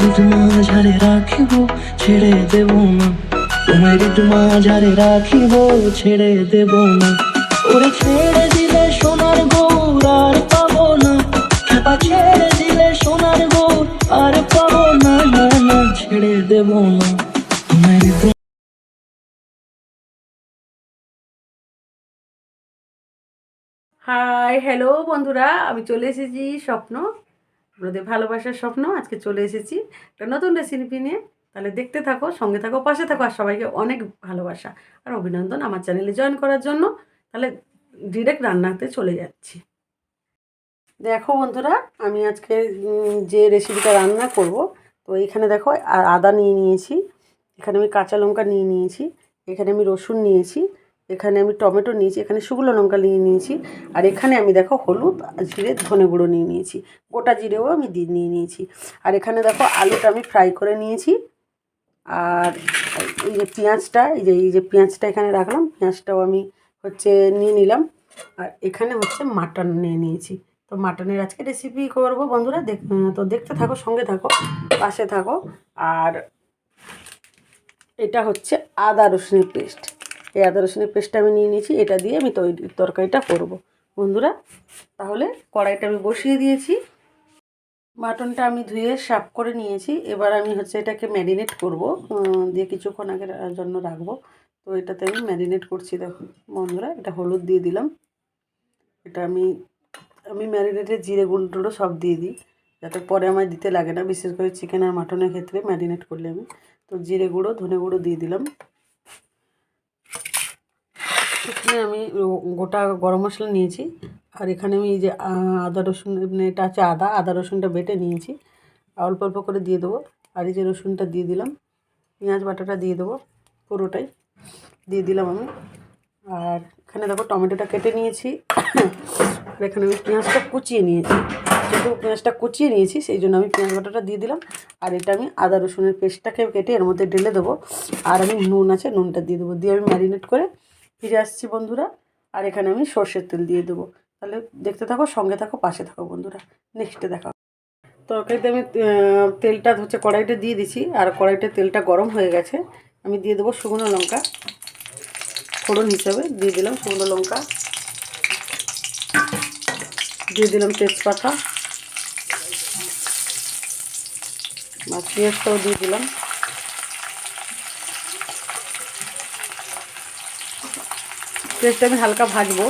তোমার মাঝারে রাখিব, ছেড়ে দেব না। তোমার মাঝারে রাখিব, ছেড়ে দেব না। ওরে ছেড়ে দিলে সোনার গৌর আর পাবো না। খেপা ছেড়ে দিলে সোনার গৌর আর পাবো না না না, ছেড়ে দেব না। তোমার হাই, হ্যালো বন্ধুরা, আমি চলে এসেছি স্বপ্ন। আপনাদের ভালোবাসার স্বপ্ন, আজকে চলে এসেছি একটা নতুন রেসিপি নিয়ে। তাহলে দেখতে থাকো, সঙ্গে থাকো, পাশে থাকো, আর সবাইকে অনেক ভালোবাসা আর অভিনন্দন আমার চ্যানেলে জয়েন করার জন্য। তাহলে ডিরেক্ট রান্নাতে চলে যাচ্ছি। দেখো বন্ধুরা, আমি আজকে যে রেসিপিটা রান্না করব, তো এখানে দেখো আদা নিয়ে নিয়েছি, এখানে আমি কাঁচা লঙ্কা নিয়ে নিয়েছি, এখানে আমি রসুন নিয়েছি এখানে আমি টমেটো নিয়েছি, এখানে শুকনো লঙ্কা নিয়ে নিয়েছি, আর এখানে আমি দেখো হলুদ জিরে ধনে গুঁড়ো নিয়ে নিয়েছি, গোটা জিরেও আমি দিয়ে নিয়ে নিয়েছি। আর এখানে দেখো আলুটা আমি ফ্রাই করে নিয়েছি, আর এই যে পেঁয়াজটা, এই যে এই যে পেঁয়াজটা এখানে রাখলাম, পেঁয়াজটাও আমি হচ্ছে নিয়ে নিলাম, আর এখানে হচ্ছে মাটন নিয়ে নিয়েছি। তো মাটনের আজকে রেসিপি করব বন্ধুরা, দেখ, তো দেখতে থাকো, সঙ্গে থাকো, পাশে থাকো, আর এটা হচ্ছে আদা রসুনের পেস্ট এই আদা রসুনের পেস্টটা আমি নিয়ে নিয়েছি, এটা দিয়ে আমি তৈরি তরকারিটা করব। বন্ধুরা, তাহলে কড়াইটা আমি বসিয়ে দিয়েছি। মাটনটা আমি ধুয়ে সাফ করে নিয়েছি। এবার আমি হচ্ছে এটাকে ম্যারিনেট করব। দিয়ে কিছুক্ষণ আগের জন্য রাখব। তো এটাতে আমি ম্যারিনেট করছি দেখো বন্ধুরা, এটা হলুদ দিয়ে দিলাম। এটা আমি আমি ম্যারিনেটে জিরে গুঁড়ো সব দিয়ে দিই। যাতে পরে আমার দিতে লাগে না। বিশেষ করে চিকেন আর মাটনের ক্ষেত্রে ম্যারিনেট করলে আমি। তো জিরে গুঁড়ো, ধনে গুঁড়ো দিয়ে দিলাম। এখানে আমি গোটা গরম মশলা নিয়েছি। আর এখানে আমি যে আদা রসুন মানে এটা আছে আদা আদা রসুনটা বেটে নিয়েছি। অল্প অল্প করে দিয়ে দেবো। আর এই যে রসুনটা দিয়ে দিলাম, পেঁয়াজ বাটাটা দিয়ে দেবো পুরোটাই। দিয়ে দিলাম আমি। আর এখানে দেখো টমেটোটা কেটে নিয়েছি। আর এখানে আমি পেঁয়াজটা কুচিয়ে নিয়েছি। যেহেতু পেঁয়াজটা কুচিয়ে নিয়েছি, সেই জন্য আমি পেঁয়াজ বাটাটা দিয়ে দিলাম। আর এটা আমি আদা রসুনের পেস্টটাকে কেটে এর মধ্যে ঢেলে দেবো। আর আমি নুন আছে, নুনটা দিয়ে দেবো। দিয়ে আমি ম্যারিনেট করে ফিরে আসছি বন্ধুরা, আর এখানে আমি সর্ষের তেল দিয়ে দেবো। তাহলে দেখতে থাকো, সঙ্গে থাকো, পাশে থাকো বন্ধুরা। নেক্সটে দেখা তরকারিতে আমি তেলটা হচ্ছে কড়াইতে দিয়ে দিছি, আর কড়াইতে তেলটা গরম হয়ে গেছে। আমি দিয়ে দেবো শুকনো লঙ্কা। ফোড়ন হিসাবে দিয়ে দিলাম শুকনো লঙ্কা। দিয়ে দিলাম তেজপাতা। আর পেঁয়াজটাও দিয়ে দিলাম। পেঁয়াজটা আমি হালকা ভাজবো।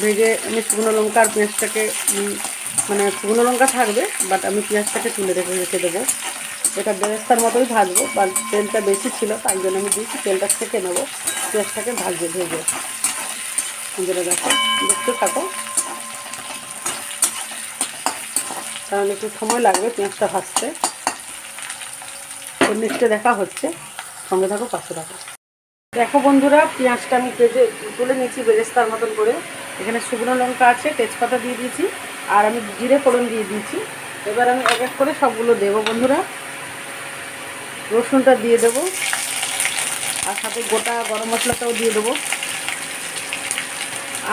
ভেজে আমি শুকনো লঙ্কার পেঁয়াজটাকে মানে শুকনো লঙ্কা থাকবে বাট আমি পেঁয়াজটাকে তুলে রেখে রেখে দেবো। এটা বেরেস্তার মতোই ভাজবো বা তেলটা বেশি ছিল, তাই জন্য আমি দিয়েছি, তেলটা থেকে নেব। পেঁয়াজটাকে ভাজবে ভেজে যেটা দেখো, দেখতে থাকো। কারণ একটু সময় লাগবে পেঁয়াজটা ভাজতে। নেক্সটে দেখা হচ্ছে। সঙ্গে থাকো, পাশে থাকো। দেখো বন্ধুরা, পেঁয়াজটা আমি ভেজে তুলে নিয়েছি বেরেস্তার মতন করে। এখানে শুকনো লঙ্কা আছে, তেজপাতা দিয়ে দিয়েছি, আর আমি জিরে ফোড়ন দিয়ে দিয়েছি। এবার আমি এক এক করে সবগুলো দেবো বন্ধুরা। রসুনটা দিয়ে দেবো, আর সাথে গোটা গরম মশলাটাও দিয়ে দেবো।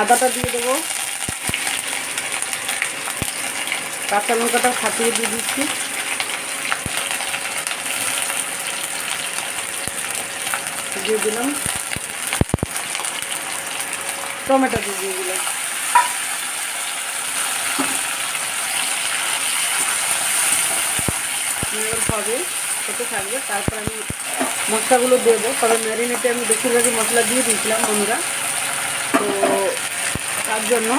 আদাটা দিয়ে দেবো। কাঁচা লঙ্কাটা ফাটিয়ে দিয়ে দিচ্ছি। দিয়ে দিলাম। টমেটো দিয়ে দিলাম। হবে হতে থাকবে। তারপর আমি মশলাগুলো দেবো। তবে ম্যারিনেটে আমি বেশিরভাগই মশলা দিয়ে দিয়েছিলাম বন্ধুরা। তো তার জন্য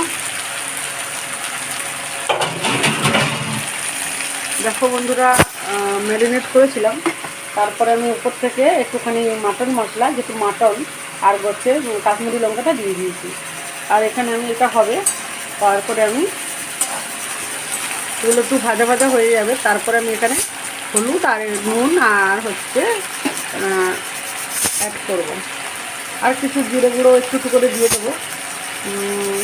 দেখো বন্ধুরা ম্যারিনেট করেছিলাম। তারপরে আমি উপর থেকে একটুখানি মাটন মশলা, যেহেতু মাটন আর হচ্ছে কাশ্মীরি লঙ্কাটা দিয়ে দিয়েছি। আর এখানে আমি এটা হবে, তারপরে আমি এগুলো একটু ভাজা ভাজা হয়ে যাবে। তারপরে আমি এখানে হলুদ আর নুন আর হচ্ছে অ্যাড করব। আর কিছু জিরে গুঁড়ো একটু করে দিয়ে দেবো।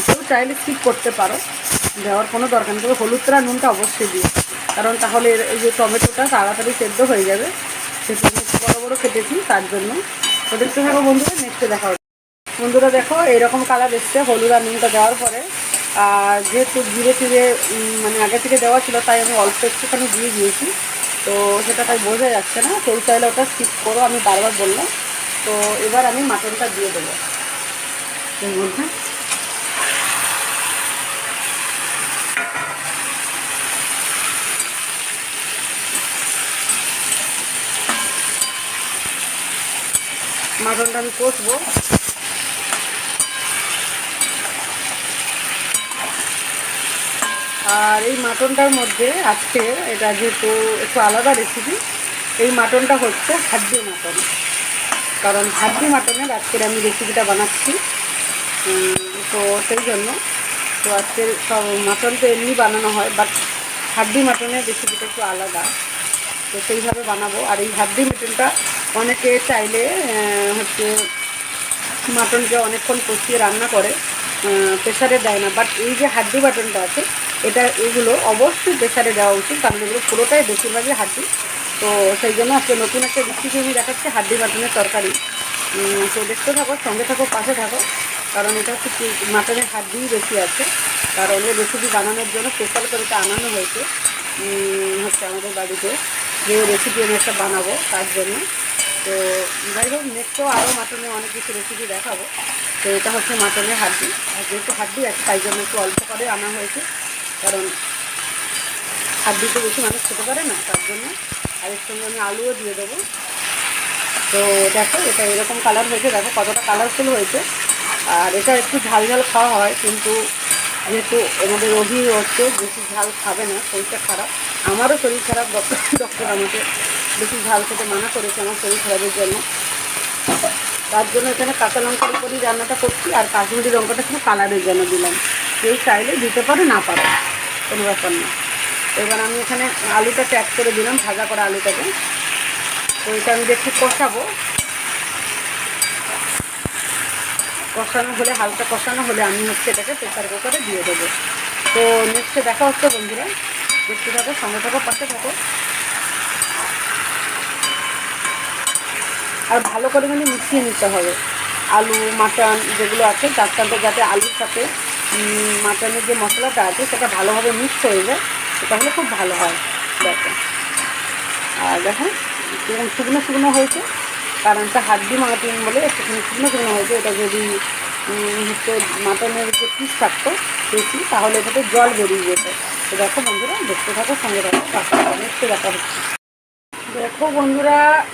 কেউ চাইলে স্কিপ করতে পারো। দেওয়ার কোনো দরকার নেই। তবে হলুদটা নুনটা অবশ্যই দিও। কারণ তাহলে এই যে টমেটোটা তাড়াতাড়ি সেদ্ধ হয়ে যাবে। একটু বড়ো বড়ো কেটেছি তার জন্য। তো দেখতে থাকো বন্ধুরা নেক্সটে দেখা হবে। বন্ধুরা দেখো এরকম কালার এসছে হলুদ আর নুনটা দেওয়ার পরে। আর যেহেতু টিরে উম, মানে আগে থেকে দেওয়া ছিল তাই আমি অল্প একটুখানি দিয়ে দিয়েছি। তো সেটা তাই বোঝা যাচ্ছে না কেউ চাইলে ওটা স্কিপ করো আমি বারবার বললাম। তো এবার আমি মাটনটা দিয়ে দেবো। মধ্যে। মাটনটা আমি কষবো। আর এই মাটনটার মধ্যে আজকে এটা যেহেতু একটু আলাদা রেসিপি এই মাটনটা হচ্ছে হাড্ডি মাটন। কারণ হাড্ডি মাটনের আজকের আমি রেসিপিটা বানাচ্ছি। তো সেই জন্য তো আজকের সব মাটন তো এমনি বানানো হয় বাট হাড্ডি মাটনের রেসিপিটা একটু আলাদা। তো সেইভাবে বানাবো। আর এই হাড্ডি মাটনটা অনেকে চাইলে হচ্ছে মাটনকে অনেকক্ষণ কষিয়ে রান্না করে প্রেশারে দেয় না। বাট এই যে হাড্ডি বাটনটা আছে, এটা, এগুলো অবশ্যই প্রেশারে দেওয়া উচিত, কারণ এগুলো পুরোটাই বেশিরভাগই হাড্ডি। তো সেই জন্য আজকে নতুন একটা রেসিপি আমি দেখাচ্ছি, হাড্ডি বাটনের তরকারি। তো দেখতে থাকো, সঙ্গে থাকো, পাশে থাকো, কারণ এটা হচ্ছে মাটনের হাড্ডিই বেশি আছে। কারণ এই রেসিপি বানানোর জন্য স্পেশাল করে এটা আনানো হয়েছে। হচ্ছে আমাদের বাড়িতে, যে রেসিপি আমি একটা বানাবো, তার জন্য। তো যাই হোক নেক্সটও আরও মাটনে অনেক কিছু রেসিপি দেখাবো। তো এটা হচ্ছে মাটনের হাড্ডি। আর যেহেতু হাড্ডি আছে, তাই জন্য একটু অল্প করে আনা হয়েছে। কারণ হাড্ডি তো বেশি মানুষ খেতে পারে না, তার জন্য। আর এর সঙ্গে আমি আলুও দিয়ে দেবো। তো দেখো, এটা এরকম কালার হয়েছে। দেখো কতটা কালারফুল হয়েছে। আর এটা একটু ঝাল ঝাল খাওয়া হয়, কিন্তু যেহেতু আমাদের রোগী হচ্ছে, বেশি ঝাল খাবে না, শরীরটা খারাপ। আমারও শরীর খারাপ ডক্টর আমাকে বেশি ঝাল খেতে মানা করেছে আমার শরীর খারাপের জন্য। তার জন্য এখানে কাঁচা লঙ্কার উপরই রান্নাটা করছি, আর কাশ্মীরি লঙ্কাটা শুধু কালারের জন্য দিলাম। কেউ চাইলে দিতে পারে, না পারে, কোনো ব্যাপার না। এবার আমি এখানে আলুটা ট্যাগ করে দিলাম, ভাজা করা আলুটাকে। তো এটা আমি একটু কষাবো। কষানো হলে, হালকা কষানো হলে আমি হচ্ছে এটাকে প্রেসার কুকারে দিয়ে দেবো। তো নেক্সটে দেখা হচ্ছে বন্ধুরা। দেখতে থাকো, সঙ্গে থাকো, পাশে থাকো। আর ভালো করে মানে মিশিয়ে নিতে হবে। আলু মাটন যেগুলো আছে তার যাতে আলুর সাথে মাটনের যে মশলাটা আছে সেটা ভালোভাবে মিক্স হয়ে যায় সেটা হলে খুব ভালো হয়। দেখো। আর দেখো কীরকম শুকনো শুকনো হয়েছে। কারণ এটা হাড্ডি মাটন বলে একটুখানি শুকনো শুকনো হয়েছে। এটা যদি হচ্ছে মাটনের যে পিস থাকতো বেশি তাহলে এটাতে জল বেরিয়ে যেত। তো দেখো বন্ধুরা দেখতে থাকো সঙ্গে থাকো, দেখা হচ্ছে। দেখো বন্ধুরা,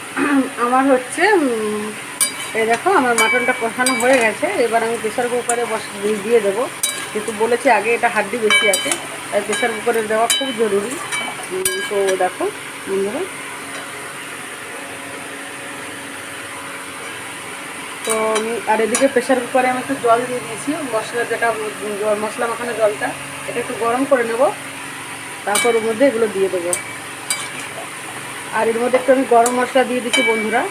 আমার হচ্ছে এই দেখো আমার মাটনটা কষানো হয়ে গেছে। এবার আমি প্রেশার কুকারে বস, দিয়ে- দেবো। যেহেতু বলেছি আগে এটা হাড্ডি বেশি আছে, তাই প্রেশার কুকারে দেওয়া খুব জরুরি। তো দেখো, বন্ধুরা। তো আমি, আর এদিকে প্রেশার কুকারে আমি একটু জল দিয়ে দিয়েছি। মশলা যেটা, মশলা মাখানো জলটা, এটা একটু গরম করে নেব। তারপর ওর মধ্যে এগুলো দিয়ে দেবো। আর এর মধ্যে একটু আমি গরম মশলা দিয়ে দিচ্ছি বন্ধুরা।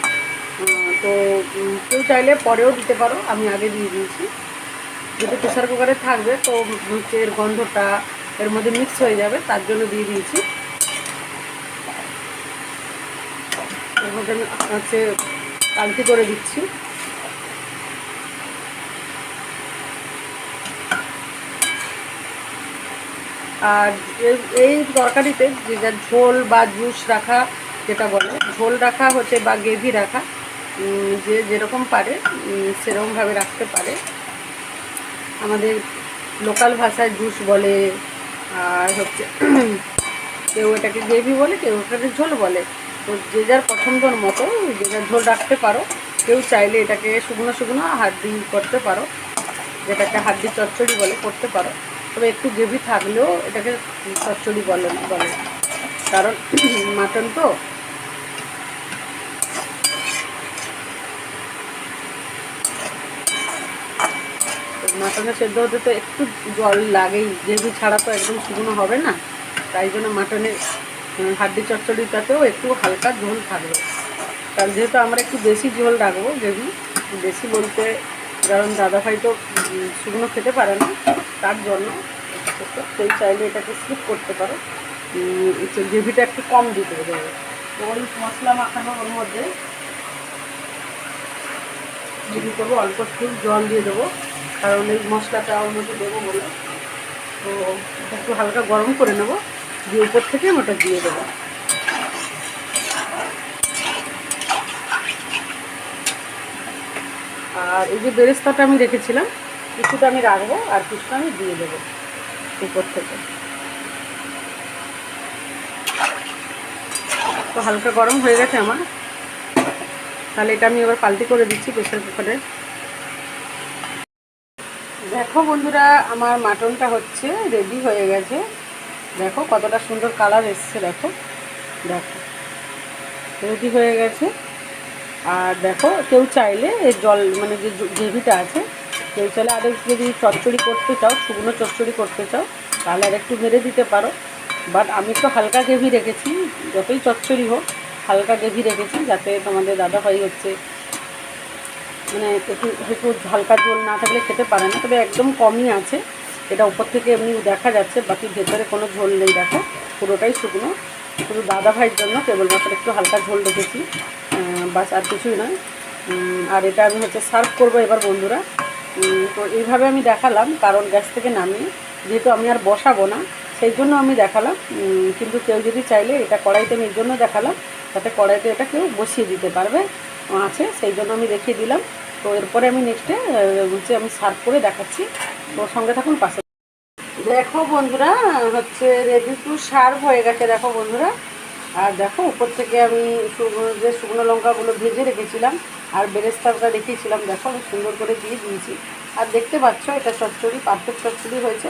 তো কেউ চাইলে পরেও দিতে পারো, আমি আগে দিয়ে দিয়েছি। যেহেতু প্রেশার কুকারে থাকবে, তো হচ্ছে এর গন্ধটা এর মধ্যে মিক্স হয়ে যাবে, তার জন্য দিয়ে দিয়েছি। এর মধ্যে আমি হচ্ছে কালতি করে দিচ্ছি। আর এই- তরকারিতে যে যা ঝোল বা জুস রাখা যেটা বলে, ঝোল রাখা হচ্ছে বা গ্রেভি রাখা যে যেরকম পারে সেরকমভাবে রাখতে পারে। আমাদের লোকাল ভাষায় জুস বলে, আর হচ্ছে কেউ এটাকে গ্রেভি বলে, কেউ এটাকে ঝোল বলে। তো যে যার পছন্দর মতো, যে যার ঝোল রাখতে পারো, কেউ চাইলে এটাকে শুকনো শুকনো হাড্ডি করতে পারো, যেটাকে হাড্ডি চচ্চড়ি বলে, করতে পারো। তবে একটু গ্রেভি থাকলেও এটাকে চচ্চড়ি বলে বলে। কারণ মাটন তো মাটনে সেদ্ধ হতে তো একটু জল লাগেই গ্রেভি ছাড়া তো একদম শুকনো হবে না, তাই জন্য মাটনের হাড্ডি চচ্চড়িটাতেও একটু হালকা ঝোল থাকবে। কারণ যেহেতু আমরা একটু বেশি ঝোল রাখব গ্রেভি বেশি বলতে কারণ দাদাভাই তো শুকনো খেতে পারে না, তার জন্য সেই চাইলে এটাকে স্কিপ করতে পারো। গ্রেভিটা একটু কম দিতে তো ওই মশলা মাখানো ওর মধ্যে, দিয়ে করব অল্প একটু জল দিয়ে দেবো। কারণ এই মশলাটা ওর মধ্যে দেবো বলে তো একটু হালকা গরম করে নেব, দিয়ে উপর থেকে আমি ওটা দিয়ে দেবো। আর এই যে বেরেস্তাটা আমি রেখেছিলাম, কিছুটা আমি রাখব আর কিছুটা আমি দিয়ে দেবো উপর থেকে। তো হালকা গরম হয়ে গেছে আমার। তাহলে এটা আমি এবার পাল্টি করে দিচ্ছি প্রেশার কুকারে। দেখো বন্ধুরা, আমার মাটনটা হচ্ছে রেডি হয়ে গেছে। দেখো কতটা সুন্দর কালার এসছে, দেখো। দেখো রেডি হয়ে গেছে। আর দেখো, কেউ চাইলে এর জল মানে যে গ্রেভিটা আছে, কেউ চাইলে আরেক যদি চচ্চড়ি করতে চাও, শুকনো চচ্চড়ি করতে চাও, তাহলে আর একটু মেরে দিতে পারো। বাট আমি তো হালকা গ্রেভি রেখেছি, যতই চচ্চড়ি হোক, হালকা গ্রেভি রেখেছি, যাতে তোমাদের দাদাভাই হচ্ছে মানে একটু হালকা ঝোল না থাকলে খেতে পারে না, তবে একদম কমই আছে। এটা উপর থেকে এমনি দেখা যাচ্ছে, বাকি ভেতরে কোনো ঝোল নেই, দেখো। পুরোটাই শুকনো। শুধু দাদা ভাইয়ের জন্য, কেবলমাত্র একটু হালকা ঝোল রেখেছি। বাস আর কিছুই নয়। আর এটা আমি হচ্ছে সার্ভ করব এবার বন্ধুরা। তো এইভাবে আমি দেখালাম, কারণ গ্যাস থেকে নামিয়ে, যেহেতু আমি আর বসাবো না, সেই জন্য আমি দেখালাম। কিন্তু কেউ যদি চাইলে এটা কড়াইতে আমি এর জন্য দেখালাম, তাতে কড়াইতে এটা কেউ বসিয়ে দিতে পারবে। আছে, সেই জন্য আমি দেখিয়ে দিলাম। তো এরপরে আমি নেক্সটে হচ্ছে আমি সার্ভ করে দেখাচ্ছি। তো সঙ্গে থাকুন পাশে। দেখো বন্ধুরা, হচ্ছে রেডি টু সার্ভ হয়ে গেছে, দেখো বন্ধুরা। আর দেখো, উপর থেকে আমি যে শুকনো লঙ্কাগুলো ভেজে রেখেছিলাম, আর বেরেস্তাটা রেখেছিলাম দেখো আমি সুন্দর করে দিয়ে দিয়েছি। আর দেখতে পাচ্ছ, এটা চচ্চড়ি পারফেক্ট চচ্চড়ি হয়েছে।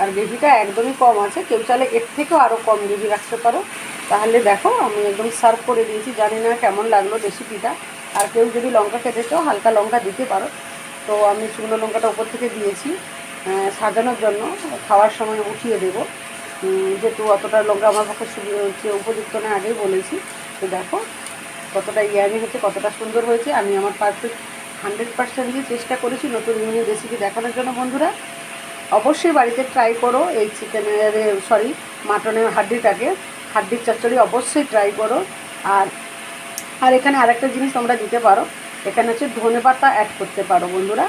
আর গ্রেভিটা একদমই কম আছে, কেউ চাইলে এর থেকেও আরও কম গ্রেভি রাখতে পারো। তাহলে দেখো, আমি একদম সার্ভ করে দিয়েছি, জানি না কেমন লাগল রেসিপিটা আর কেউ যদি লঙ্কা খেতে চাও, হালকা লঙ্কা দিতে পারো। তো আমি শুকনো লঙ্কাটা উপর থেকে দিয়েছি সাজানোর জন্য। খাওয়ার সময় উঠিয়ে দেবো। যেহেতু অতটা লঙ্কা আমার পক্ষে হচ্ছে উপযুক্ত না আগেই বলেছি। তো দেখো কতটা ইয়ামি হচ্ছে কতটা সুন্দর হয়েছে। আমি আমার পারফেক্ট হান্ড্রেড পার্সেন্টই চেষ্টা করেছি নতুন ইউনিক রেসিপি দেখানোর জন্য, বন্ধুরা। অবশ্যই বাড়িতে ট্রাই করো এই চিকেনের সরি মাটনের হাড্ডিটাকে। হাড্ডির চচ্চড়ি অবশ্যই ট্রাই করো। আর আর এখানে আরেকটা জিনিস তোমরা দিতে পারো। এখানে হচ্ছে ধনে পাতা অ্যাড করতে পারো বন্ধুরা।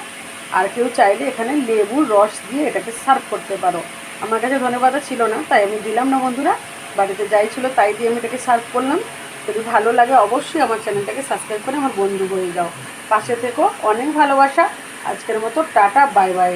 আর কেউ চাইলে এখানে লেবুর রস দিয়ে এটাকে সার্ভ করতে পারো। আমার কাছে ধনে পাতা ছিল না, তাই আমি দিলাম না বন্ধুরা। বাড়িতে যাই ছিল, তাই দিয়ে আমি এটাকে সার্ভ করলাম। যদি ভালো লাগে অবশ্যই আমার চ্যানেলটাকে সাবস্ক্রাইব করে আমার বন্ধু হয়ে যাও। পাশে থেকো, অনেক ভালোবাসা। আজকের মতো টাটা বাই বাই